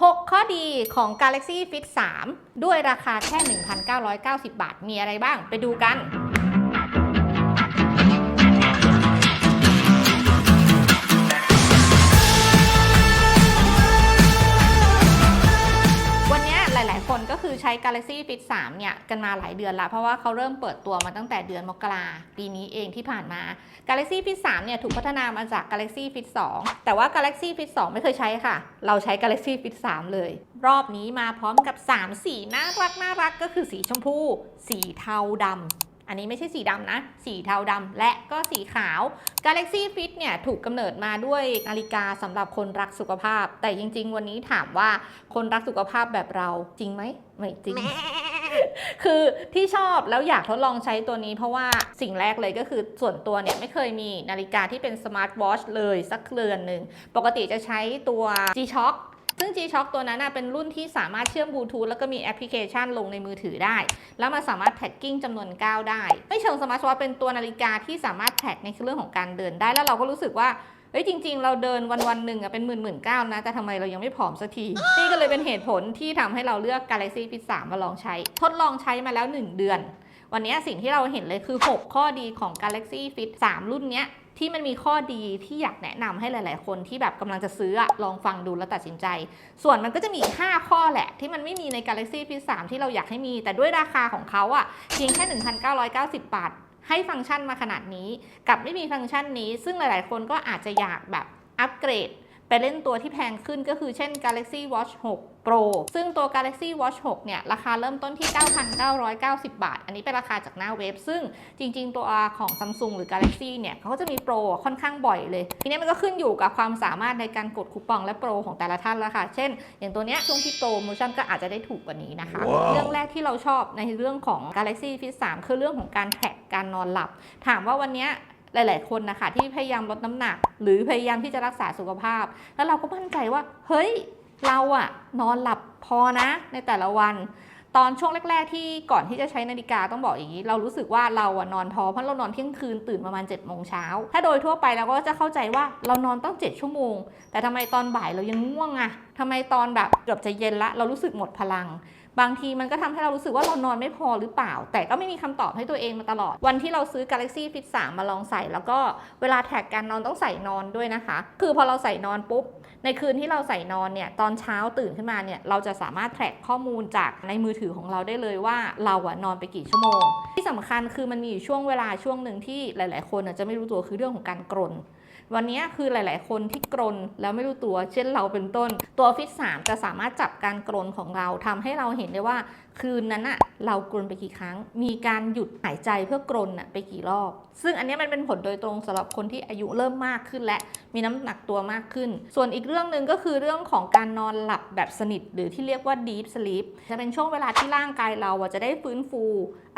6 ข้อดีของ Galaxy Fit 3 ด้วยราคาแค่ 1,990 บาท มีอะไรบ้าง ไปดูกัน คนก็คือใช้ Galaxy Fit 3 เนี่ย กันมาหลายเดือนละ เพราะว่าเขาเริ่มเปิดตัวมาตั้งแต่เดือนมกราปีนี้เองที่ผ่านมา Galaxy Fit 3 เนี่ย ถูกพัฒนามาจาก Galaxy Fit 2 แต่ว่า Galaxy Fit 2 ไม่เคยใช้ค่ะ เราใช้ Galaxy Fit 3 เลย รอบนี้มาพร้อมกับ 3 สีน่ารักน่ารักก็คือสีชมพู สีเทาดำ อันนี้ไม่ใช่สีดำนะ สีเทาดำและก็สีขาว Galaxy Fit เนี่ยถูกกำเนิดมาด้วยนาฬิกาสำหรับคนรักสุขภาพ แต่จริง ๆ วันนี้ถามว่าคนรักสุขภาพแบบเราจริงไหมไม่จริง คือที่ชอบแล้วอยากทดลองใช้ตัวนี้เพราะว่าสิ่งแรกเลยก็คือส่วนตัวเนี่ยไม่เคยมีนาฬิกาที่เป็นสมาร์ทวอชเลยสักเรือนหนึ่ง ปกติจะใช้ตัว G-Shock ซึ่ง G-Shock ตัวนั้นนะเป็นรุ่นที่สามารถเชื่อมบลูทูธแล้วก็มีแอปพลิเคชันลงในมือถือได้ แล้วมันสามารถแท็กกิ้งจำนวนก้าวได้ ไม่เชิงสมาร์ทวอทเป็นตัวนาฬิกาที่สามารถแท็กในเรื่องของการเดินได้ แล้วเราก็รู้สึกว่าเฮ้ยจริง ๆ เราเดินวันวันๆหนึ่งอะเป็นหมื่นหมื่นก้านะแต่ทำไมเรายังไม่ผอมสักที นี่ก็เลยเป็นเหตุผลที่ทำให้เราเลือก Galaxy Fit 3มาลองใช้ ทดลองใช้มาแล้ว 1 เดือน วันนี้สิ่งที่เราเห็นเลยคือ 6 ข้อดีของ Galaxy Fit 3 รุ่นเนี้ย ที่มันมีข้อดีที่อยากแนะนำให้หลาย ๆ คนที่แบบกำลังจะซื้อลองฟังดูแล้วตัดสินใจ ส่วนมันก็จะมีอีก5ข้อแหละ ที่มันไม่มีใน Galaxy P3 ที่เราอยากให้มี แต่ด้วยราคาของเขาอะเพียงแค่ 1,990 บาท ให้ฟังก์ชันมาขนาดนี้ กับไม่มีฟังก์ชันนี้ ซึ่งหลาย ๆ คนก็อาจจะอยากแบบอัปเกรด ไปเล่นตัวที่แพงขึ้นก็คือเช่น Galaxy Watch 6 Pro ซึ่งตัว Galaxy Watch 6 เนี่ย ราคาเริ่มต้นที่ 9,990 บาท อันนี้เป็นราคาจากหน้าเว็บ ซึ่งจริง ๆ ตัวของ Samsung หรือ Galaxy เนี่ยเขาก็จะมีโปรค่อนข้างบ่อยเลย ทีนี้มันก็ขึ้นอยู่กับความสามารถในการกดคูปองและโปรของแต่ละท่านแล้วค่ะ เช่น อย่างตัวเนี้ยช่วงที่โปรโมชั่นก็อาจจะได้ถูกกว่านี้นะคะว้าวเรื่องแรกที่เราชอบในเรื่องของ Galaxy Fit 3 คือเรื่องของการแท็กการนอนหลับ ถามว่าวันเนี้ย หลาย ๆ คนนะคะที่พยายามลดน้ำหนัก หรือพยายามที่จะรักษาสุขภาพ แล้วเราก็มั่นใจว่า เฮ้ย เราอะนอนหลับพอนะ ในแต่ละวัน ตอนช่วงแรก ๆ ที่ก่อนที่จะใช้นาฬิกาต้องบอกอย่างนี้ เรารู้สึกว่าเราอะนอนพอเพราะเรานอนเที่ยงคืนตื่นประมาณ7จ็ดโมงเช้าถ้าโดยทั่วไปเราก็จะเข้าใจว่าเรานอนต้อง 7 ชั่วโมง แต่ทำไมตอนบ่ายเรายังง่วงอะทำไมตอนแบบเกือบจะเย็นละ เรารู้สึกหมดพลัง บางทีมันก็ทำให้เรารู้สึกว่าเรานอนไม่พอหรือเปล่า แต่ก็ไม่มีคำตอบให้ตัวเองมาตลอด วันที่เราซื้อ Galaxy Fit 3 มาลองใส่ แล้วก็เวลาแท็กการนอนต้องใส่นอนด้วยนะคะ คือพอเราใส่นอนปุ๊บ ในคืนที่เราใส่นอนเนี่ย ตอนเช้าตื่นขึ้นมาเนี่ย เราจะสามารถแท็กข้อมูลจากในมือถือของเราได้เลยว่าเราอะนอนไปกี่ชั่วโมง ที่สำคัญคือมันมีอยู่ช่วงเวลาช่วงหนึ่งที่หลาย ๆ คนอะจะไม่รู้ตัวคือเรื่องของการกรน วันนี้คือหลาย ๆ คนที่กรนแล้วไม่รู้ตัวเช่นเราเป็นต้น ตัวฟิต3จะสามารถจับการกรนของเราทำให้เราเห็นได้ว่าคืนนั้นอะเรากรนไปกี่ครั้ง มีการหยุดหายใจเพื่อกรนอะไปกี่รอบ ซึ่งอันนี้มันเป็นผลโดยตรงสำหรับคนที่อายุเริ่มมากขึ้น และมีน้ำหนักตัวมากขึ้น ส่วนอีกเรื่องหนึ่งก็คือเรื่องของการนอนหลับแบบสนิท หรือที่เรียกว่า deep sleep จะเป็นช่วงเวลาที่ร่างกายเราจะได้ฟื้นฟู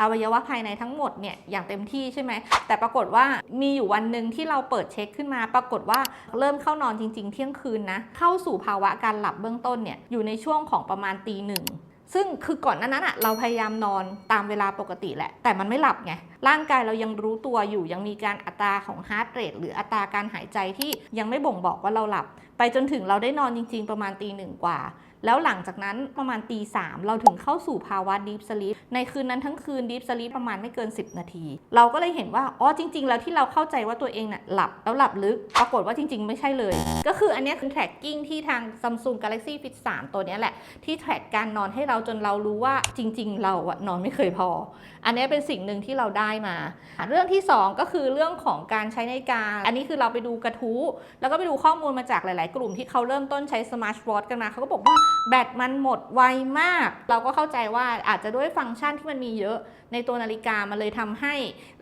อวัยวะภายในทั้งหมดเนี่ยอย่างเต็มที่ใช่ไหมแต่ปรากฏว่ามีอยู่วันหนึ่งที่เราเปิดเช็คขึ้นมา ปรากฏว่าเริ่มเข้านอนจริง ๆ เที่ยงคืนนะเข้าสู่ภาวะการหลับเบื้องต้นเนี่ยอยู่ในช่วงของประมาณตีหนึ่งซึ่งคือก่อนนานั้นอะเราพยายามนอนตามเวลาปกติแหละ แต่มันไม่หลับไง ร่างกายเรายังรู้ตัวอยู่ ยังมีการอัตราของฮาร์ดเรทหรืออัตราการหายใจที่ยังไม่บ่งบอกว่าเราหลับ ไปจนถึงเราได้นอนจริง ๆ ประมาณตีหนึ่งกว่า แล้วหลังจากนั้นประมาณตีสามเราถึงเข้าสู่ภาวะ deep sleep ในคืนนั้นทั้งคืน deep sleep ประมาณไม่เกิน 10 นาที เราก็เลยเห็นว่า อ๋อจริง ๆ แล้วที่เราเข้าใจว่าตัวเองน่ะหลับแล้วหลับลึก ปรากฏว่าจริง ๆ ไม่ใช่เลย ก็คืออันนี้คือ tracking ที่ทาง Samsung Galaxy Fit 3 ตัวนี้แหละ ที่ track การนอนให้เราจนเรารู้ว่าจริง ๆ เราอะนอนไม่เคยพอ อันนี้เป็นสิ่งหนึ่งที่เราได้มา เรื่องที่ 2 ก็คือเรื่องของการใช้ในการ อันนี้คือเราไปดูกระทู้แล้วก็ไปดูข้อมูลมาจากหลาย ๆ กลุ่มที่เขาเริ่มต้นใช้สมาร์ทวอทกันมาเขาก็บอกว่าแบตมันหมดไวมาก เราก็เข้าใจว่าอาจจะด้วยฟังก์ชันที่มันมีเยอะในตัวนาฬิกามันเลยทำให้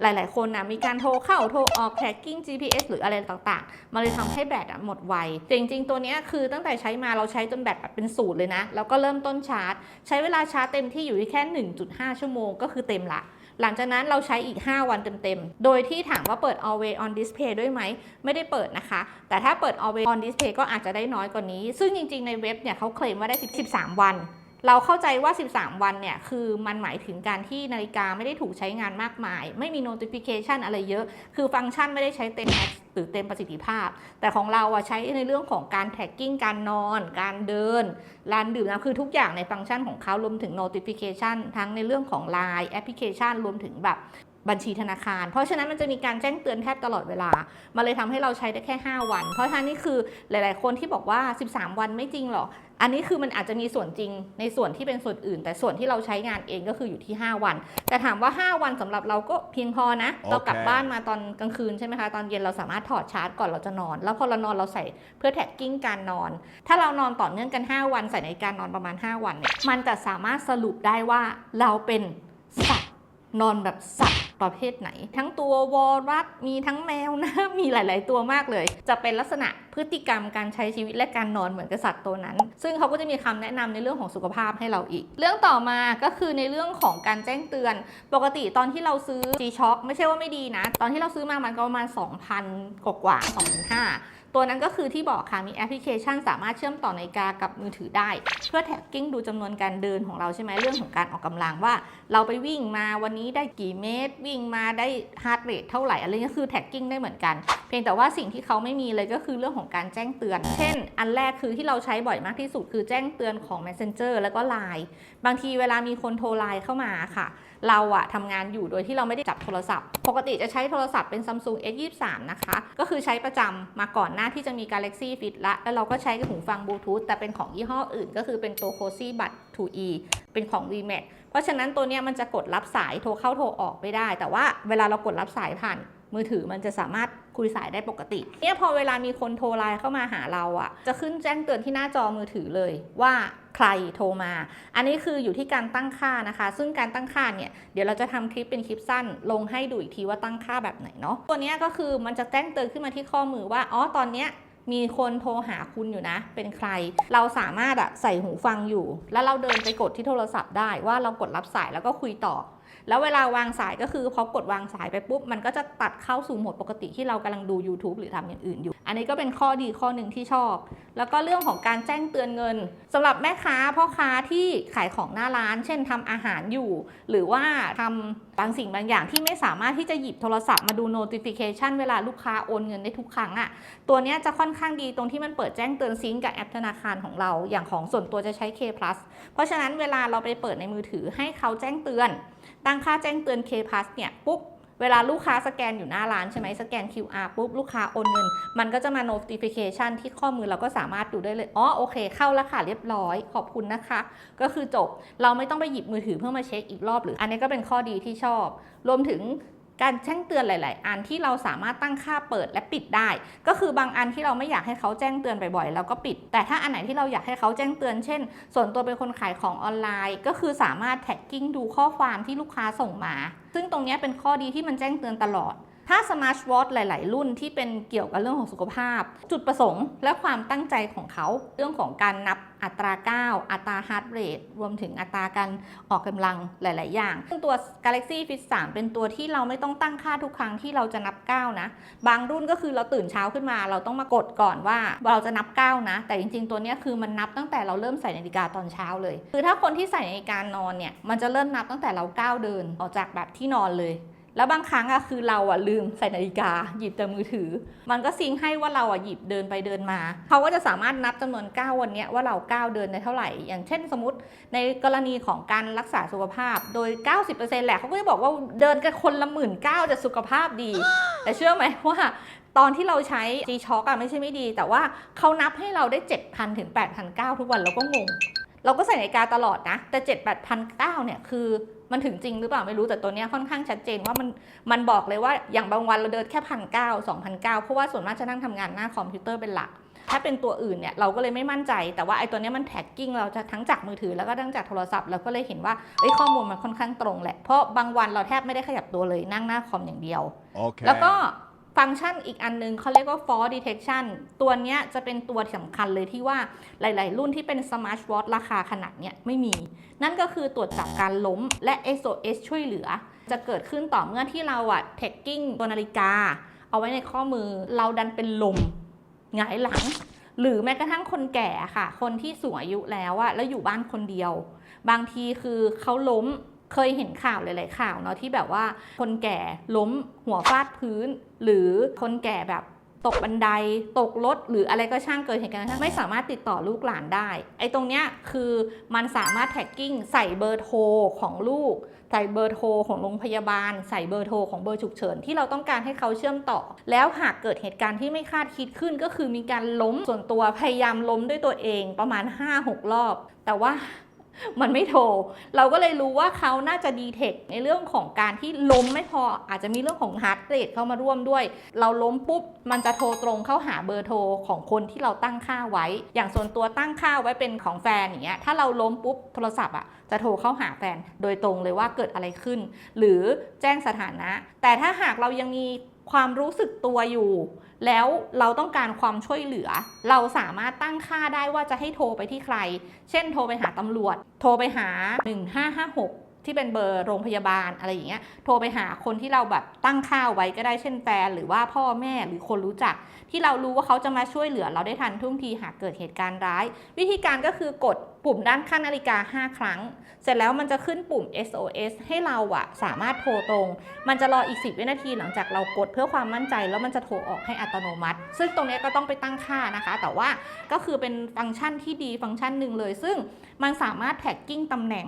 หลาย ๆ คนนะมีการโทรเข้าโทรออก tracking GPS หรืออะไรต่าง ๆ มันเลยทำให้แบตอะหมดไวแต่จริง ๆ ตัวนี้คือตั้งแต่ใช้มาเราใช้จนแบตแบบเป็นศูนย์เลยนะ แล้วก็เริ่มต้นชาร์จ ใช้เวลาชาร์จเต็มที่อยู่ที่แค่ 1.5 ชั่วโมงก็คือเต็มละ หลังจากนั้นเราใช้อีก 5 วันเต็มๆ โดยที่ถามว่าเปิด always on display ด้วยไหม ไม่ได้เปิดนะคะ แต่ถ้าเปิด always on display ก็อาจจะได้น้อยกว่านี้ ซึ่งจริงๆ ในเว็บเนี่ยเขาเคลมว่าได้ 13 วัน เราเข้าใจว่า 13 วันเนี่ย คือมันหมายถึงการที่นาฬิกาไม่ได้ถูกใช้งานมากมาย ไม่มี notification อะไรเยอะ คือฟังก์ชันไม่ได้ใช้เต็ม หรือเต็มประสิทธิภาพ แต่ของเราอะใช้ในเรื่องของการแท็กกิ้งการนอน การเดินลานดื่มน้ำคือทุกอย่างในฟังก์ชันของเขารวมถึง notification ทั้งในเรื่องของ Line แอปพลิเคชันรวมถึงแบบ บัญชีธนาคาร เพราะฉะนั้นมันจะมีการแจ้งเตือนแทบตลอดเวลามันเลยทำให้เราใช้ได้แค่ 5 วัน เพราะฉะนั้นนี่คือหลาย ๆ คนที่บอกว่า 13 วันไม่จริงหรอกอันนี้คือมันอาจจะมีส่วนจริงในส่วนที่เป็นส่วนอื่น แต่ส่วนที่เราใช้งานเองก็คืออยู่ที่ 5 วัน แต่ถามว่า 5 วันสำหรับเราก็เพียงพอนะโอเคเรากลับบ้านมาตอนกลางคืนใช่ไหมคะ ตอนเย็นเราสามารถถอดชาร์จก่อนเราจะนอน แล้วพอเรานอนเราใส่เพื่อแท็กกิ้งการนอน ถ้าเรานอนต่อเนื่องกัน 5 วันใส่ในาฬิการนอนประมาณ 5 วันเนี่ยมันจะสามารถสรุปได้ว่าเราเป็นสัตว์ นอนแบบสัตว์ประเภทไหน ทั้งตัววอลรัสมีทั้งแมวนะ มีหลาย ๆ ตัวมากเลย จะเป็นลักษณะพฤติกรรมการใช้ชีวิตและการนอนเหมือนกับสัตว์ตัวนั้น ซึ่งเขาก็จะมีคำแนะนำในเรื่องของสุขภาพให้เราอีก เรื่องต่อมาก็คือในเรื่องของการแจ้งเตือน ปกติตอนที่เราซื้อ G-Shock ไม่ใช่ว่าไม่ดีนะ ตอนที่เราซื้อมามันก็ประมาณ 2,000 กว่ากว่า2,500 ตัวนั้นก็คือที่บอกค่ะมีแอปพลิเคชัน สามารถเชื่อมต่อนาฬิกากับมือถือได้ เพื่อแท็กกิ้งดูจำนวนการเดินของเราใช่ไหมเรื่องของการออกกำลังว่า เราไปวิ่งมาวันนี้ได้กี่เมตร วิ่งมาได้ฮาร์ดเรทเท่าไหร่อะไรเงี้คือแท็กกิ้งได้เหมือนกัน เพียงแต่ว่าสิ่งที่เขาไม่มีเลยก็คือเรื่องของการแจ้งเตือน เช่น อันแรกคือที่เราใช้บ่อยมากที่สุดคือแจ้งเตือนของ Messenger แล้วก็ Line บางทีเวลามีคนโทรไลน์เข้ามาค่ะ เราอะทำงานอยู่โดยที่เราไม่ได้จับโทรศัพท์ ปกติจะใช้โทรศัพท์เป็น Samsung S23 นะคะ ก็คือใช้ประจำมาก่อนหน้าที่จะมี Galaxy Fit ละ แล้วเราก็ใช้หูฟังบลูทูธแต่เป็นของยี่ห้ออื่น ก็คือเป็นตัว Cozy b u d 2E เป็นของ VMAX เพราะฉะนั้นตัวเนี้ยมันจะกดรับสายโทรเข้าโทรออกไม่ได้ แต่ว่าเวลาเรากดรับสายผ่านมือถือมันจะสามารถ คุยสายได้ปกติ เนี่ยพอเวลามีคนโทรไลน์เข้ามาหาเราอะจะขึ้นแจ้งเตือนที่หน้าจอมือถือเลยว่าใครโทรมา อันนี้คืออยู่ที่การตั้งค่านะคะ ซึ่งการตั้งค่าเนี่ย เดี๋ยวเราจะทำคลิปเป็นคลิปสั้น ลงให้ดูอีกทีว่าตั้งค่าแบบไหนเนาะ ตัวนี้ก็คือมันจะแจ้งเตือนขึ้นมาที่ข้อมือว่า อ๋อ ตอนเนี้ยมีคนโทรหาคุณอยู่นะ เป็นใคร เราสามารถอะใส่หูฟังอยู่ แล้วเราเดินไปกดที่โทรศัพท์ได้ว่าเรากดรับสายแล้วก็คุยต่อ แล้วเวลาวางสายก็คือพอกดวางสายไปปุ๊บ มันก็จะตัดเข้าสู่โหมดปกติที่เรากำลังดู YouTube หรือทำอย่างอื่นอยู่ อันนี้ก็เป็นข้อดีข้อหนึ่งที่ชอบ แล้วก็เรื่องของการแจ้งเตือนเงินสำหรับแม่ค้าพ่อค้าที่ขายของหน้าร้าน เช่นทำอาหารอยู่ หรือว่าทำ บางสิ่งบางอย่างที่ไม่สามารถที่จะหยิบโทรศัพท์มาดู notification เวลาลูกค้าโอนเงินได้ทุกครั้งอะตัวเนี้ยจะค่อนข้างดีตรงที่มันเปิดแจ้งเตือนซิงก์กับแอปธนาคารของเรา อย่างของส่วนตัวจะใช้ K plus เพราะฉะนั้นเวลาเราไปเปิดในมือถือให้เขาแจ้งเตือน ตั้งค่าแจ้งเตือน K plus เนี่ยปุ๊บ เวลาลูกค้าสแกนอยู่หน้าร้านใช่ไหมสแกน QR ปุ๊บลูกค้าโอนเงิน มันก็จะมา notification ที่ข้อมือเราก็สามารถดูได้เลย อ๋อโอเคเข้าแล้วค่ะเรียบร้อย ขอบคุณนะคะ ก็คือจบเราไม่ต้องไปหยิบมือถือเพื่อมาเช็คอีกรอบหรือ อันนี้ก็เป็นข้อดีที่ชอบ รวมถึง การแจ้งเตือนหลาย ๆ อันที่เราสามารถตั้งค่าเปิดและปิดได้ ก็คือบางอันที่เราไม่อยากให้เขาแจ้งเตือนบ่อยๆเราก็ปิด แต่ถ้าอันไหนที่เราอยากให้เขาแจ้งเตือน เช่น ส่วนตัวเป็นคนขายของออนไลน์ ก็คือสามารถแท็กกิ้งดูข้อความที่ลูกค้าส่งมา ซึ่งตรงนี้เป็นข้อดีที่มันแจ้งเตือนตลอด ถ้าสมาร์ทวอทหลาย ๆ รุ่นที่เป็นเกี่ยวกับเรื่องของสุขภาพ จุดประสงค์และความตั้งใจของเขาเรื่องของการนับอัตราก้าวอัตราฮาร์ดเรทรวมถึงอัตราการออกกำลังหลาย ๆ อย่าง ซึ่งตัว Galaxy Fit 3 เป็นตัวที่เราไม่ต้องตั้งค่าทุกครั้งที่เราจะนับก้าวนะ บางรุ่นก็คือเราตื่นเช้าขึ้นมา เราต้องมากดก่อนว่าเราจะนับก้าวนะ แต่จริง ๆ ตัวนี้คือมันนับตั้งแต่เราเริ่มใส่นาฬิกาตอนเช้าเลย คือถ้าคนที่ใส่นาฬิกานอนเนี่ยมันจะเริ่มนับตั้งแต่เราก้าวเดินออกจากแบบที่นอนเลย แล้วบางครั้งอะคือเราอะลืมใส่นาฬิกา หยิบแต่มือถือ มันก็ซิงให้ว่าเราอะหยิบเดินไปเดินมาเขาก็จะสามารถนับจำนวนก้าววันเนี้ยว่าเราก้าวเดินได้เท่าไหร่ อย่างเช่นสมมติในกรณีของการรักษาสุขภาพ โดย 90%แหละเขาก็จะบอกว่าเดินกันคนละหมื่นเก้าจะสุขภาพดี แต่เชื่อไหมว่าตอนที่เราใช้ G Shock อะไม่ใช่ไม่ดี แต่ว่าเขานับให้เราได้ 7,000ถึง8,900ทุกวันเราก็งง เราก็ใส่นาฬิกาตลอดนะ แต่7 8 0 0 9เนี่ยคือมันถึงจริงหรือเปล่าไม่รู้แต่ตัวเนี้ยค่อนข้างชัดเจนว่ามันมันบอกเลยว่าอย่างบางวันเราเดินแค่พันเก้าสองพันเก้าเพราะว่าส่วนมากจะนั่งทำงานหน้าคอมพิวเตอร์เป็นหลัก ถ้าเป็นตัวอื่นเนี่ยเราก็เลยไม่มั่นใจ แต่ว่าไอ้ตัวเนี้ยมันแท็กกิ้งเราจะทั้งจากมือถือแล้วก็ทั้งจากโทรศัพท์เราก็เลยเห็นว่าเอ้ยข้อมูลมันค่อนข้างตรงแหละเพราะบางวันเราแทบไม่ได้ขยับตัวเลยนั่งหน้าคอมอย่างเดียว Okay. แล้วก็ ฟังก์ชันอีกอันนึงเขาเรียกว่า fall detection ตัวนี้จะเป็นตัวสำคัญเลยที่ว่าหลาย ๆ รุ่นที่เป็น smart watch ราคาขนาดเนี้ยไม่มี นั่นก็คือตรวจจับการล้มและ SOS ช่วยเหลือ จะเกิดขึ้นต่อเมื่อที่เราอะ tagging ตัวนาฬิกา เอาไว้ในข้อมือเราดันเป็นลมหงายหลัง หรือแม้กระทั่งคนแก่ค่ะ คนที่สูงอายุแล้วอะแล้วอยู่บ้านคนเดียว บางทีคือเขาล้ม เคยเห็นข่าวหลาย ๆ ข่าวเนาะที่แบบว่าคนแก่ล้มหัวฟาดพื้น หรือคนแก่แบบตกบันไดตกรถหรืออะไรก็ช่างเกิดเหตุการณ์ไม่สามารถติดต่อลูกหลานได้ ไอ้ตรงเนี้ยคือมันสามารถแท็กกิ้งใส่เบอร์โทรของลูก ใส่เบอร์โทรของโรงพยาบาล ใส่เบอร์โทรของเบอร์ฉุกเฉินที่เราต้องการให้เขาเชื่อมต่อ แล้วหากเกิดเหตุการณ์ที่ไม่คาดคิดขึ้น ก็คือมีการล้มส่วนตัวพยายามล้มด้วยตัวเองประมาณ 5-6 รอบ แต่ว่า มันไม่โทร เราก็เลยรู้ว่าเขาน่าจะดีเทคในเรื่องของการที่ล้มไม่พออาจจะมีเรื่องของฮาร์ดเรทเข้ามาร่วมด้วย เราล้มปุ๊บ มันจะโทรตรงเข้าหาเบอร์โทรของคนที่เราตั้งค่าไว้ อย่างส่วนตัวตั้งค่าไว้เป็นของแฟนอย่างเงี้ยถ้าเราล้มปุ๊บโทรศัพท์อะจะโทรเข้าหาแฟนโดยตรงเลยว่าเกิดอะไรขึ้น หรือแจ้งสถานะ แต่ถ้าหากเรายังมี ความรู้สึกตัวอยู่ แล้วเราต้องการความช่วยเหลือ เราสามารถตั้งค่าได้ว่าจะให้โทรไปที่ใคร เช่นโทรไปหาตำรวจ โทรไปหา 1556 ที่เป็นเบอร์โรงพยาบาลอะไรอย่างเงี้ย โทรไปหาคนที่เราแบบตั้งค่าไว้ก็ได้เช่นแฟนหรือว่าพ่อแม่หรือคนรู้จัก ที่เรารู้ว่าเขาจะมาช่วยเหลือเราได้ทันทุ่งทีหากเกิดเหตุการณ์ร้าย วิธีการก็คือกด ปุ่มด้านข้างนาฬิกา 5 ครั้ง เสร็จแล้วมันจะขึ้นปุ่ม SOS ให้เราอะสามารถโทรตรง มันจะรออีก 10 วินาทีหลังจากเรากดเพื่อความมั่นใจ แล้วมันจะโทรออกให้อัตโนมัติ ซึ่งตรงนี้ก็ต้องไปตั้งค่านะคะ แต่ว่าก็คือเป็นฟังก์ชันที่ดีฟังก์ชันหนึ่งเลย ซึ่งมันสามารถแท็กกิ้งตำแหน่ง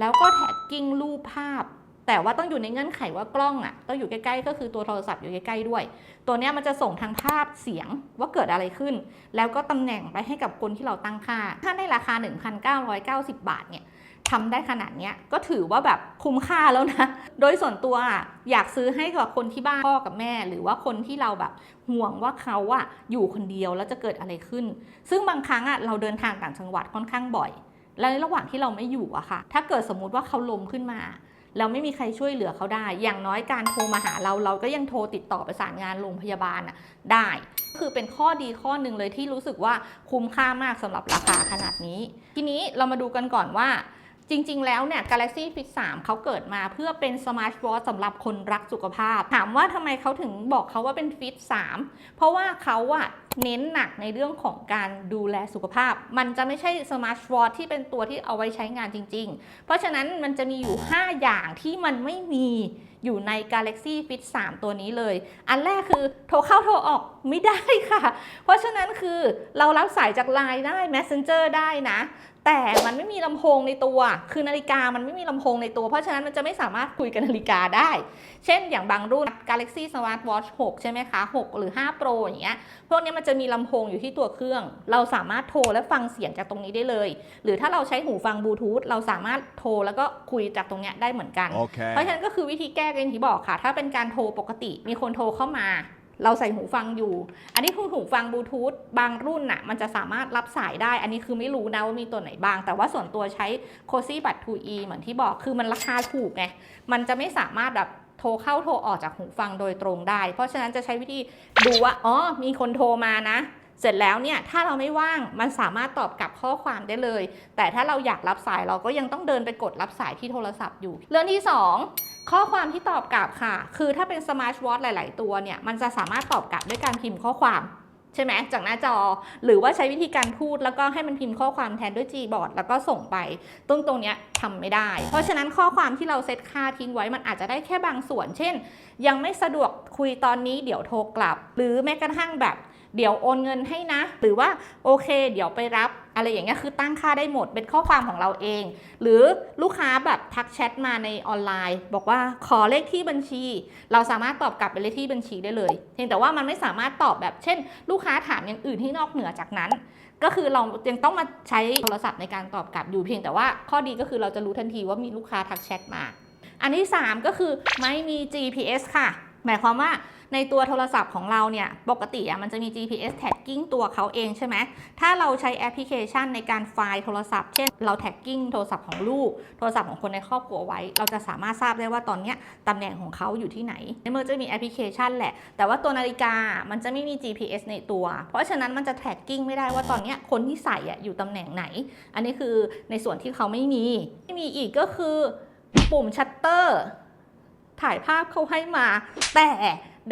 แล้วก็แท็กกิ้งรูปภาพ แต่ว่าต้องอยู่ในเงื่อนไขว่ากล้องอะต้องอยู่ใกล้ๆ ก็คือตัวโทรศัพท์อยู่ใกล้ๆด้วย ตัวนี้มันจะส่งทางภาพเสียงว่าเกิดอะไรขึ้น แล้วก็ตำแหน่งไปให้กับคนที่เราตั้งค่า ถ้าในราคา 1,990 บาทเนี่ยทำได้ขนาดนี้ก็ถือว่าแบบคุ้มค่าแล้วนะ โดยส่วนตัวอะอยากซื้อให้กับคนที่บ้านพ่อกับแม่ หรือว่าคนที่เราแบบห่วงว่าเขาอะอยู่คนเดียวแล้วจะเกิดอะไรขึ้น ซึ่งบางครั้งอะเราเดินทางต่างจังหวัดค่อนข้างบ่อย และในระหว่างที่เราไม่อยู่อะค่ะ ถ้าเกิดสมมุติว่าเขาล้มขึ้นมา เราไม่มีใครช่วยเหลือเขาได้ อย่างน้อยการโทรมาหาเราเราก็ยังโทรติดต่อประสานงานโรงพยาบาลอะได้ คือเป็นข้อดีข้อหนึ่งเลยที่รู้สึกว่าคุ้มค่ามากสำหรับราคาขนาดนี้ ทีนี้เรามาดูกันก่อนว่า จริง ๆ แล้วเนี่ย Galaxy Fit 3เขาเกิดมาเพื่อเป็นสมาร์ทวอทสำหรับคนรักสุขภาพ ถามว่าทำไมเขาถึงบอกเขาว่าเป็น Fit 3เพราะว่าเขาอะเน้นหนักในเรื่องของการดูแลสุขภาพ มันจะไม่ใช่สมาร์ทวอทที่เป็นตัวที่เอาไว้ใช้งานจริง ๆ เพราะฉะนั้นมันจะมีอยู่ 5 อย่างที่มันไม่มีอยู่ใน Galaxy Fit 3 ตัวนี้เลย อันแรกคือโทรเข้าโทรออกไม่ได้ค่ะ เพราะฉะนั้นคือเรารับสายจาก Line ได้ Messenger ได้นะ แต่มันไม่มีลำโพงในตัว คือนาฬิกามันไม่มีลำโพงในตัว เพราะฉะนั้นมันจะไม่สามารถคุยกับนาฬิกาได้ เช่นอย่างบางรุ่น Galaxy Smart Watch 6 ใช่ไหมคะ 6 หรือ 5 Pro อย่างเงี้ย พวกนี้มันจะมีลำโพงอยู่ที่ตัวเครื่อง เราสามารถโทรและฟังเสียงจากตรงนี้ได้เลย หรือถ้าเราใช้หูฟังบลูทูธเราสามารถโทรแล้วก็คุยจากตรงเนี้ยได้เหมือนกัน Okay. เพราะฉะนั้นก็คือวิธีแก้กันอย่างที่บอกค่ะ ถ้าเป็นการโทรปกติ มีคนโทรเข้ามา เราใส่หูฟังอยู่ อันนี้คือหูฟังบลูทูธบางรุ่นน่ะมันจะสามารถรับสายได้ อันนี้คือไม่รู้นะว่ามีตัวไหนบ้าง แต่ว่าส่วนตัวใช้ c o s y b u d 2e เหมือนที่บอกคือมันราคาถูกไง มันจะไม่สามารถแบบโทรเข้าโทรออกจากหูฟังโดยตรงได้ เพราะฉะนั้นจะใช้วิธีดูว่า อ๋อ มีคนโทรมานะ เสร็จแล้วเนี่ย ถ้าเราไม่ว่าง มันสามารถตอบกลับข้อความได้เลย แต่ถ้าเราอยากรับสายเราก็ยังต้องเดินไปกดรับสายที่โทรศัพท์อยู่ เรื่องที่ 2 ข้อความที่ตอบกลับค่ะ คือถ้าเป็นสมาร์ทวอทหลาย ๆ ตัวเนี่ย มันจะสามารถตอบกลับด้วยการพิมพ์ข้อความใช่ไหมจากหน้าจอหรือว่าใช้วิธีการพูดแล้วก็ให้มันพิมพ์ข้อความแทนด้วย Gboard แล้วก็ส่งไปตรงตรงเนี้ยทำไม่ได้ เพราะฉะนั้นข้อความที่เราเซตค่าทิ้งไว้มันอาจจะได้แค่บางส่วน เช่น ยังไม่สะดวกคุยตอนนี้เดี๋ยวโทรกลับ หรือแม้กระทั่งแบบ เดี๋ยวโอนเงินให้นะ หรือว่าโอเค เดี๋ยวไปรับอะไรอย่างเงี้ยคือตั้งค่าได้หมดเป็นข้อความของเราเอง หรือลูกค้าแบบทักแชทมาในออนไลน์ บอกว่าขอเลขที่บัญชี เราสามารถตอบกลับเป็นเลขที่บัญชีได้เลยเพียงแต่ว่ามันไม่สามารถตอบแบบเช่น ลูกค้าถามอย่างอื่นที่นอกเหนือจากนั้น ก็คือเรายังต้องมาใช้โทรศัพท์ในการตอบกลับอยู่เพียงแต่ว่าข้อดีก็คือเราจะรู้ทันทีว่ามีลูกค้าทักแชทมา อันที่ 3 ก็คือไม่มี GPS ค่ะ หมายความว่า ในตัวโทรศัพท์ของเราเนี่ย ปกติอะมันจะมี GPS tagging ตัวเขาเองใช่ไหม ถ้าเราใช้แอปพลิเคชันในการไฟล์โทรศัพท์ เช่น เรา tagging โทรศัพท์ของลูก โทรศัพท์ของคนในครอบครัวไว้ เราจะสามารถทราบได้ว่าตอนนี้ตำแหน่งของเขาอยู่ที่ไหนในเมื่อจะมีแอปพลิเคชันแหละ แต่ว่าตัวนาฬิกามันจะไม่มี GPS ในตัว เพราะฉะนั้นมันจะ tagging ไม่ได้ว่าตอนนี้คนที่ใส่อะอยู่ตำแหน่งไหน อันนี้คือในส่วนที่เขาไม่มีที่มีอีกก็คือปุ่มชัตเตอร์ถ่ายภาพเขาให้มา แต่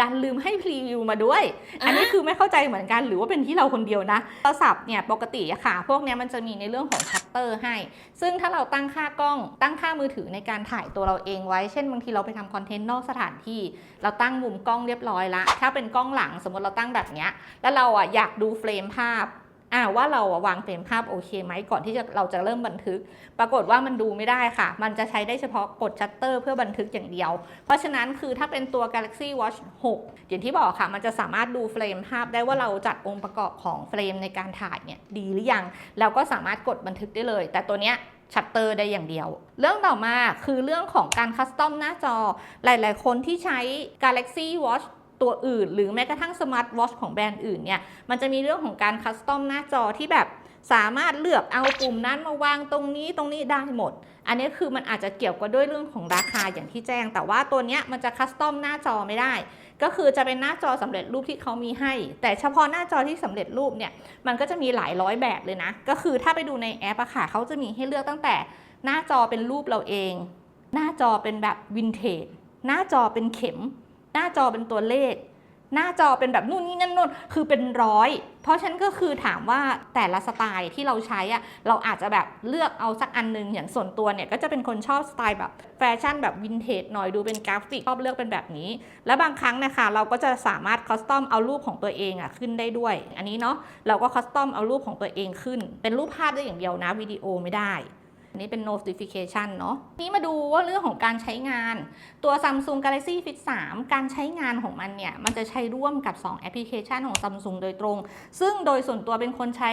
ดันลืมให้พรีวิวมาด้วย อันนี้คือไม่เข้าใจเหมือนกันหรือว่าเป็นที่เราคนเดียวนะโทรศัพท์เนี่ยปกติอะค่ะ พวกเนี้ยมันจะมีในเรื่องของชัตเตอร์ให้ ซึ่งถ้าเราตั้งค่ากล้องตั้งค่ามือถือในการถ่ายตัวเราเองไว้ เช่นบางทีเราไปทำคอนเทนต์นอกสถานที่ เราตั้งมุมกล้องเรียบร้อยละ ถ้าเป็นกล้องหลังสมมติเราตั้งแบบเนี้ยแล้วเราอะอยากดูเฟรมภาพ อ่าว่าเราวางเฟรมภาพโอเคไหมก่อนที่จะเราจะเริ่มบันทึก ปรากฏว่ามันดูไม่ได้ค่ะ มันจะใช้ได้เฉพาะกดชัตเตอร์เพื่อบันทึกอย่างเดียว เพราะฉะนั้นคือถ้าเป็นตัว Galaxy Watch 6 อย่างที่บอกค่ะ มันจะสามารถดูเฟรมภาพได้ว่าเราจัดองค์ประกอบของเฟรมในการถ่ายเนี่ยดีหรือยังแล้วก็สามารถกดบันทึกได้เลย แต่ตัวเนี้ยชัตเตอร์ได้อย่างเดียว เรื่องต่อมาคือเรื่องของการคัสตอมหน้าจอ หลาย ๆ คนที่ใช้ Galaxy Watch ตัวอื่น หรือแม้กระทั่งสมาร์ทวอชของแบรนด์อื่นเนี่ยมันจะมีเรื่องของการคัสตอมหน้าจอที่แบบสามารถเลือกเอาปุ่มนั้นมาวางตรงนี้ตรงนี้ได้หมด อันนี้คือมันอาจจะเกี่ยวกับด้วยเรื่องของราคาอย่างที่แจ้ง แต่ว่าตัวเนี้ยมันจะคัสตอมหน้าจอไม่ได้ ก็คือจะเป็นหน้าจอสำเร็จรูปที่เขามีให้ แต่เฉพาะหน้าจอที่สำเร็จรูปเนี่ยมันก็จะมีหลายร้อยแบบเลยนะ ก็คือถ้าไปดูในแอปอะค่ะเขาจะมีให้เลือกตั้งแต่หน้าจอเป็นรูปเราเอง หน้าจอเป็นแบบวินเทจหน้าจอเป็นเข็ม น้าจอเป็นตัวเลข หน้าจอเป็นแบบนู่นนี่นั่นนู่นคือเป็นร้อย เพราะฉันก็คือถามว่าแต่ละสไตล์ที่เราใช้อะเราอาจจะแบบเลือกเอาสักอันหนึงอย่างส่วนตัวเนี่ยก็จะเป็นคนชอบสไตล์แบบแฟชั่นแบบวินเทจหน่อยดูเป็นกราฟิกชอบเลือกเป็นแบบนี้ แล้วบางครั้งนะคะเราก็จะสามารถคอสตอมเอารูปของตัวเองอะขึ้นได้ด้วย อันนี้เนาะเราก็คอสตอมเอารูปของตัวเองขึ้น เป็นรูปภาพได้อย่างเดียวนะวิดีโอไม่ได้ นี้เป็น notification เนาะนี่มาดูว่าเรื่องของการใช้งานตัว Samsung Galaxy Fit 3 การใช้งานของมันเนี่ย มันจะใช้ร่วมกับ 2 แอปพลิเคชันของ Samsung โดยตรง ซึ่งโดยส่วนตัวเป็นคนใช้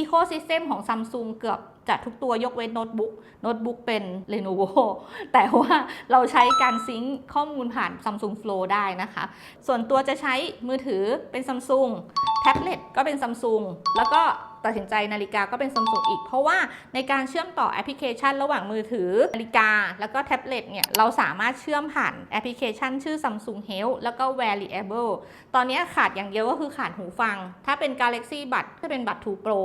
Ecosystem ของ Samsung เกือบจะทุกตัวยกเว้นโน้ตบุ๊กโน้ตบุ๊กเป็น Lenovo แต่ว่าเราใช้การซิงค์ข้อมูลผ่าน Samsung Flow ได้นะคะ ส่วนตัวจะใช้มือถือเป็น Samsung แท็บเล็ตก็เป็น Samsung แล้วก็ ตัดสินใจนาฬิกาก็เป็น Samsung อีก เพราะว่าในการเชื่อมต่อแอปพลิเคชัน ระหว่างมือถือนาฬิกา แล้วก็แท็บเล็ตเนี่ยเราสามารถเชื่อมผ่านแอปพลิเคชัน ชื่อ Samsung Health แล้วก็ Variable ตอนนี้ขาดอย่างเดียวก็คือขาดหูฟัง ถ้าเป็น Galaxy บัตรก็เป็นบัตร2 Pro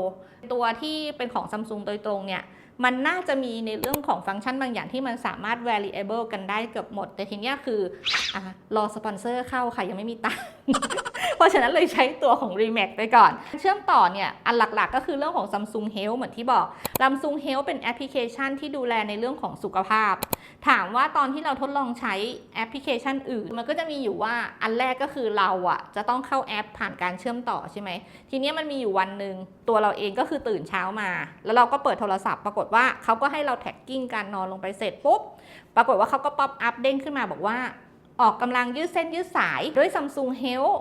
ตัวที่เป็นของ Samsung โดยตรงเนี่ยมันน่าจะมีในเรื่องของฟังก์ชันบางอย่างที่มันสามารถ variable กันได้เกือบหมด แต่ทีนี้คืออรอสปอนเซอร์เข้าค่ะ ยังไม่มีตังค์ เพราะฉะนั้นเลยใช้ตัวของ Remax ไปก่อน เชื่อมต่อเนี่ยอันหลักๆ ก็คือเรื่องของ Samsung Health เหมือนที่บอก Samsung Health เป็นแอปพลิเคชันที่ดูแลในเรื่องของสุขภาพ ถามว่าตอนที่เราทดลองใช้แอปพลิเคชันอื่น มันก็จะมีอยู่ว่าอันแรกก็คือเราอะจะต้องเข้าแอปผ่านการเชื่อมต่อใช่ไหมทีนี้มันมีอยู่วันหนึ่งตัวเราเองก็คือตื่นเช้ามา แล้วเราก็เปิดโทรศัพท์ปรากฏว่าเขาก็ให้เราแท็กกิ้งการนอนลงไปเสร็จปุ๊บปรากฏว่าเขาก็ป๊อปอัพเด้งขึ้นมาบอกว่าออกกำลังยืดเส้นยืดสายด้วย Samsung Health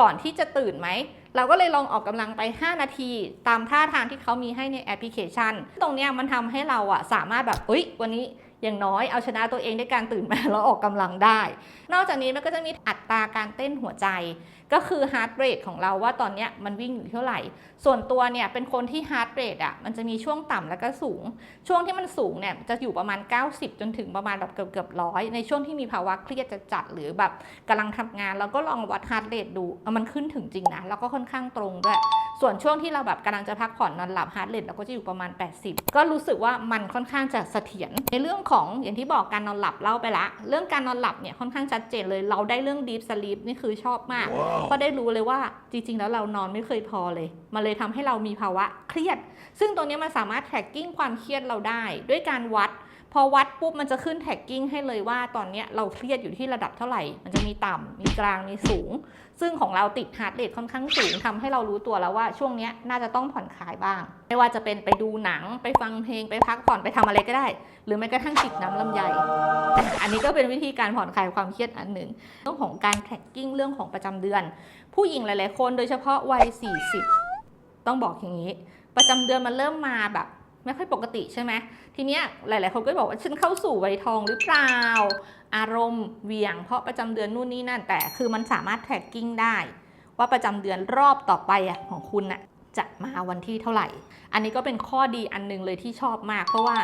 ก่อนที่จะตื่นไหม เราก็เลยลองออกกำลังไป 5 นาที ตามท่าทางที่เขามีให้ในแอปพลิเคชัน ตรงนี้มันทำให้เราอะสามารถแบบเอ้ย วันนี้อย่างน้อยเอาชนะตัวเองด้วยการตื่นมาแล้วออกกำลังได้ นอกจากนี้มันก็จะมีอัตราการเต้นหัวใจ ก็คือ heart rate ของเราว่าตอนนี้มันวิ่งอยู่เท่าไหร่ ส่วนตัวเนี่ยเป็นคนที่ heart rate อะมันจะมีช่วงต่ำแล้วก็สูง ช่วงที่มันสูงเนี่ยจะอยู่ประมาณ 90 จนถึงประมาณแบบเกือบเกือบร้อยในช่วงที่มีภาวะเครียดจะจัดหรือแบบกำลังทำงานเราก็ลองวัด heart rate ดูมันขึ้นถึงจริงนะแล้วก็ค่อนข้างตรงด้วย ส่วนช่วงที่เราแบบกำลังจะพักผ่อนนอนหลับ heart rate เราก็จะอยู่ประมาณ 80 ก็รู้สึกว่ามันค่อนข้างจะเสถียรในเรื่องของอย่างที่บอกการนอนหลับเล่าไปละ เรื่องการนอนหลับเนี่ยค่อนข้างชัดเจนเลยเราได้เรื่อง deep sleep นี่คือชอบมากเก็ได้รู้เลยว่าจริง ๆ แล้วเรานอนไม่เคยพอเลย มันเลยทำให้เรามีภาวะเครียด ซึ่งตัวนี้มันสามารถ tracking ความเครียดเราได้ ด้วยการวัด พอวัดปุ๊บมันจะขึ้น tracking ให้เลยว่าตอนเนี้ยเราเครียดอยู่ที่ระดับเท่าไหร่ มันจะมีต่ำมีกลางมีสูง ซึ่งของเราติด heart rate ค่อนข้างสูงทำให้เรารู้ตัวแล้วว่าช่วงเนี้ยน่าจะต้องผ่อนคลายบ้าง ไม่ว่าจะเป็นไปดูหนังไปฟังเพลงไปพักผ่อนไปทำอะไรก็ได้ หรือแม้กระทั่งจิบน้ำลำไยอันนี้ก็เป็นวิธีการผ่อนคลายความเครียดอันหนึ่งเรื่องของการ tracking เรื่องของประจำเดือน ผู้หญิงหลาย ๆ คนโดยเฉพาะวัย 40 ต้องบอกอย่างนี้ ประจำเดือนมันเริ่มมาแบบ ไม่ค่อยปกติใช่ไหมทีเนี้ยหลาย ๆ คนก็บอกว่าฉันเข้าสู่วัยทองหรือเปล่า อารมณ์เวียง เพราะประจำเดือนนู่นนี่นั่นแต่คือมันสามารถแท็กกิ้งได้ ว่าประจำเดือนรอบต่อไปอะของคุณน่ะจะมาวันที่เท่าไหร่ อันนี้ก็เป็นข้อดีอันหนึงเลยที่ชอบมากเพราะว่า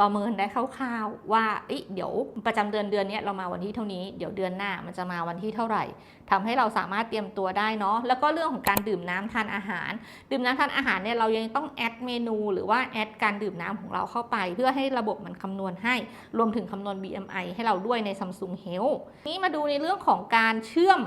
ประเมินได้คร่าวๆว่าเอ้ยเดี๋ยวประจำเดือนเดือนนี้เรามาวันที่เท่านี้เดี๋ยวเดือนหน้ามันจะมาวันที่เท่าไหร่ทำให้เราสามารถเตรียมตัวได้เนาะแล้วก็เรื่องของการดื่มน้ำทานอาหาร ดื่มน้ำทานอาหารเนี่ยเรายังต้องแอดเมนู หรือว่าแอดการดื่มน้ำของเราเข้าไป เพื่อให้ระบบมันคำนวณให้ รวมถึงคำนวณ BMI ให้เราด้วยใน Samsung Health นี่มาดูในเรื่องของการเชื่อม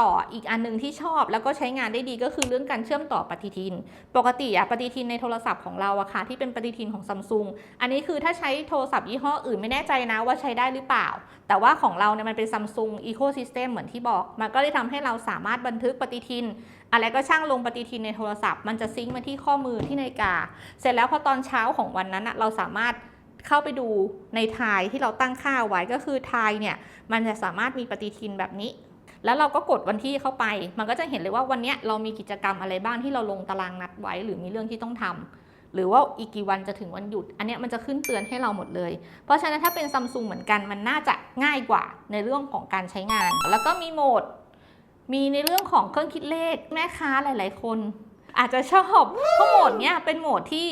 ต่ออีกอันหนึงที่ชอบแล้วก็ใช้งานได้ดีก็คือเรื่องการเชื่อมต่อปฏิทิน ปกติอะปฏิทินในโทรศัพท์ของเราอะค่ะที่เป็นปฏิทินของซัมซุงอันนี้คือถ้าใช้โทรศัพท์ยี่ห้ออื่นไม่แน่ใจนะว่าใช้ได้หรือเปล่า แต่ว่าของเราเนี่ยมันเป็นซัมซุงอีโคซิสเต็มเหมือนที่บอก มันก็เลยทำให้เราสามารถบันทึกปฏิทิน อะไรก็ช่างลงปฏิทินในโทรศัพท์มันจะซิงก์มาที่ข้อมือที่นาฬิกา เสร็จแล้วพอตอนเช้าของวันนั้นอะเราสามารถเข้าไปดูในทายที่เราตั้งค่าไว้ก็คือทายเนี่ยมันจะสามารถมีปฏิทินแบบนี้ แล้วเราก็กดวันที่เข้าไป มันก็จะเห็นเลยว่าวันนี้เรามีกิจกรรมอะไรบ้างที่เราลงตารางนัดไว้ หรือมีเรื่องที่ต้องทำหรือว่าอีกกี่วันจะถึงวันหยุด อันนี้มันจะขึ้นเตือนให้เราหมดเลย เพราะฉะนั้นถ้าเป็นซัมซุงเหมือนกันมันน่าจะง่ายกว่าในเรื่องของการใช้งาน แล้วก็มีโหมด มีในเรื่องของเครื่องคิดเลขแม่ค้าหลาย ๆ คน อาจจะชอบเพราะโหมดเนี้ยเป็นโหมดที่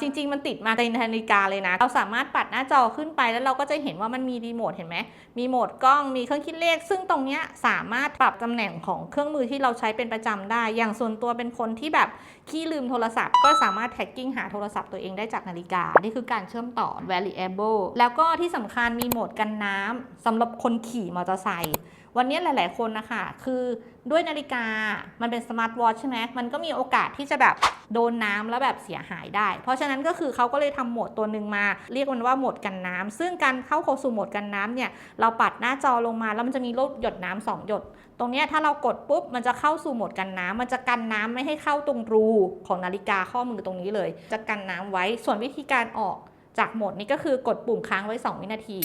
จริง ๆ มันติดมาในนาฬิกาเลยนะ เราสามารถปัดหน้าจอขึ้นไปแล้วเราก็จะเห็นว่ามันมีรีโมทเห็นไหมมีโหมดกล้องมีเครื่องคิดเลข ซึ่งตรงนี้สามารถปรับตำแหน่งของเครื่องมือที่เราใช้เป็นประจำได้ อย่างส่วนตัวเป็นคนที่แบบขี้ลืมโทรศัพท์ ก็สามารถแท็กกิ้งหาโทรศัพท์ตัวเองได้จากนาฬิกา นี่คือการเชื่อมต่อ variable แล้วก็ที่สำคัญมีโหมดกันน้ำสำหรับคนขี่มอเตอร์ไซค์วันนี้หลาย ๆ คนนะคะคือด้วยนาฬิกามันเป็นสมาร์ทวอทใช่ไหมมันก็มีโอกาสที่จะแบบโดนน้ำแล้วแบบเสียหายได้เพราะฉะนั้นก็คือเขาก็เลยทำโหมดตัวหนึ่งมา เรียกมันว่าโหมดกันน้ำซึ่งการเข้าโคสู่โหมดกันน้ำเนี่ยเราปัดหน้าจอลงมาแล้วมันจะมีรูปหยดน้ำสองหยด ตรงนี้ถ้าเรากดปุ๊บมันจะเข้าสู่โหมดกันน้ำมันจะกันน้ำไม่ให้เข้าตรงรูของนาฬิกาข้อมือตรงนี้เลย จะกันน้ำไว้ส่วนวิธีการออกจากโหมดนี้ก็คือกดปุ่มค้างไว้ 2 วินาที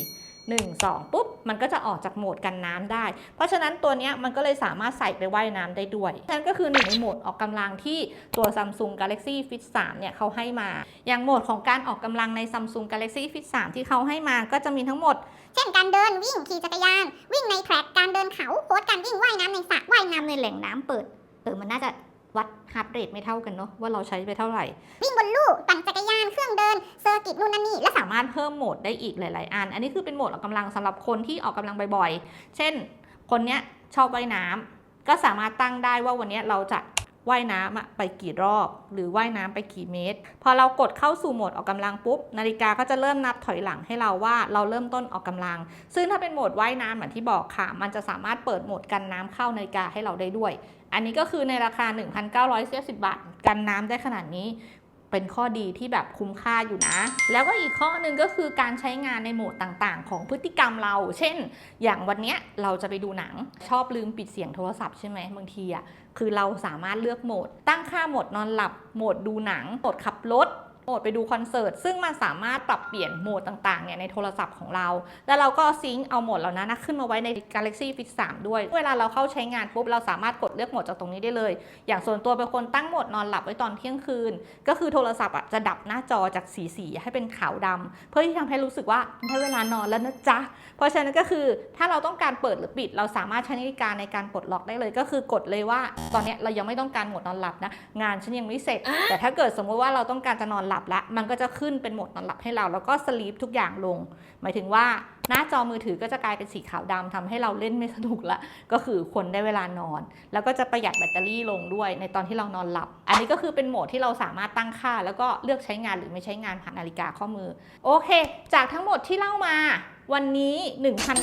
1 2 ปุ๊บ มันก็จะออกจากโหมดกันน้ำได้ เพราะฉะนั้นตัวนี้มันก็เลยสามารถใส่ไปว่ายน้ำได้ด้วยนั่นก็คือหนึ่งในโหมดออกกำลังที่ตัว Samsung Galaxy Fit 3 เนี่ยเขาให้มา อย่างโหมดของการออกกำลังใน Samsung Galaxy Fit 3 ที่เขาให้มาก็จะมีทั้งหมด เช่นการเดินวิ่งขี่จักรยาน วิ่งในแทร็กการเดินเขาโค้ดการวิ่งว่ายน้ำในสระว่ายน้ำในแหล่งน้ำเปิดเออมันน่าจะ วัดฮาร์ดเรทไม่เท่ากันเนาะว่าเราใช้ไปเท่าไหร่ วิ่งบนลู่ปั่นจักรยานเครื่องเดินเซอร์กิตนู่นนั่นนี่และสามารถเพิ่มโหมดได้อีกหลาย ๆ อัน อันนี้คือเป็นโหมดออกกำลังสำหรับคนที่ออกกำลังบ่อยๆ เช่น คนเนี้ยชอบว่ายน้ำก็สามารถตั้งได้ว่าวันเนี้ยเราจะว่ายน้ำอะไปกี่รอบ หรือว่ายน้ำไปกี่เมตร พอเรากดเข้าสู่โหมดออกกำลังปุ๊บ นาฬิกาก็จะเริ่มนับถอยหลังให้เราว่าเราเริ่มต้นออกกำลัง ซึ่งถ้าเป็นโหมดว่ายน้ำเหมือนที่บอกค่ะ มันจะสามารถเปิดโหมดกันน้ำเข้านาฬิกาให้เราได้ด้วย อันนี้ก็คือในราคา 1,990 บาท กันน้ำได้ขนาดนี้ เป็นข้อดีที่แบบคุ้มค่าอยู่นะ แล้วก็อีกข้อหนึ่งก็คือการใช้งานในโหมดต่างๆ ของพฤติกรรมเรา เช่น อย่างวันเนี้ยเราจะไปดูหนัง ชอบลืมปิดเสียงโทรศัพท์ใช่ไหมบางทีอะคือเราสามารถเลือกโหมด ตั้งค่าโหมดนอนหลับ โหมดดูหนังโหมดขับรถ โหมดไปดูคอนเสิร์ตซึ่งมันสามารถปรับเปลี่ยนโหมดต่างๆเนี่ยในโทรศัพท์ของเรา แล้วเราก็ซิงค์เอาโหมดเหล่านั้นนะขึ้นมาไว้ใน Galaxy Fit 3 ด้วย เวลาเราเข้าใช้งานปุ๊บเราสามารถกดเลือกโหมดจากตรงนี้ได้เลย อย่างส่วนตัวเป็นคนตั้งโหมดนอนหลับไว้ตอนเที่ยงคืน ก็คือโทรศัพท์อะจะดับหน้าจอจากสีสีให้เป็นขาวดำเพื่อที่ทำให้รู้สึกว่าได้เวลานอนแล้วนะจ๊ะเพราะฉะนั้นก็คือถ้าเราต้องการเปิดหรือปิด เราสามารถใช้นาฬิกาในการปลดล็อกได้เลย ก็คือกดเลยว่า ตอนเนี้ยเรายังไม่ต้องการโหมดนอนหลับนะงานฉันยังไม่เสร็จ แต่ถ้าเกิดสมมุติว่าเราต้องการจะนอนหลับละมันก็จะขึ้นเป็นโหมดนอนหลับให้เรา แล้วก็สลีปทุกอย่างลง หมายถึงว่าหน้าจอมือถือก็จะกลายเป็นสีขาวดำทำให้เราเล่นไม่สนุกละ ก็คือคนได้เวลานอน แล้วก็จะประหยัดแบตเตอรี่ลงด้วยในตอนที่เรานอนหลับ อันนี้ก็คือเป็นโหมดที่เราสามารถตั้งค่า แล้วก็เลือกใช้งานหรือไม่ใช้งานผ่านนาฬิกาข้อมือ โอเค จากทั้งหมดที่เล่ามาวันนี้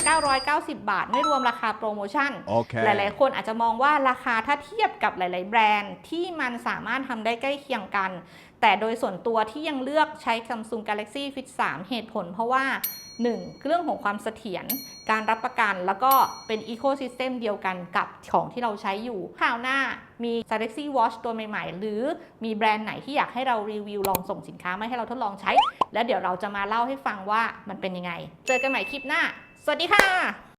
1,990 บาท ไม่รวมราคาโปรโมชั่นห Okay. ลาย ๆ คนอาจจะมองว่าราคาถ้าเทียบกับหลาย ๆ แบรนด์ที่มันสามารถทำได้ใกล้เคียงกัน แต่โดยส่วนตัวที่ยังเลือกใช้ Samsung Galaxy Fit 3 เหตุผลเพราะว่า 1. เรื่องของความเสถียร การรับประกัน แล้วก็เป็น Ecosystem เดียวกันกับของที่เราใช้อยู่คราวหน้ามี Galaxy Watch ตัวใหม่ๆ หรือมีแบรนด์ไหนที่อยากให้เรารีวิวลองส่งสินค้ามาให้เราทดลองใช้ แล้วเดี๋ยวเราจะมาเล่าให้ฟังว่ามันเป็นยังไง เจอกันใหม่คลิปหน้า สวัสดีค่ะ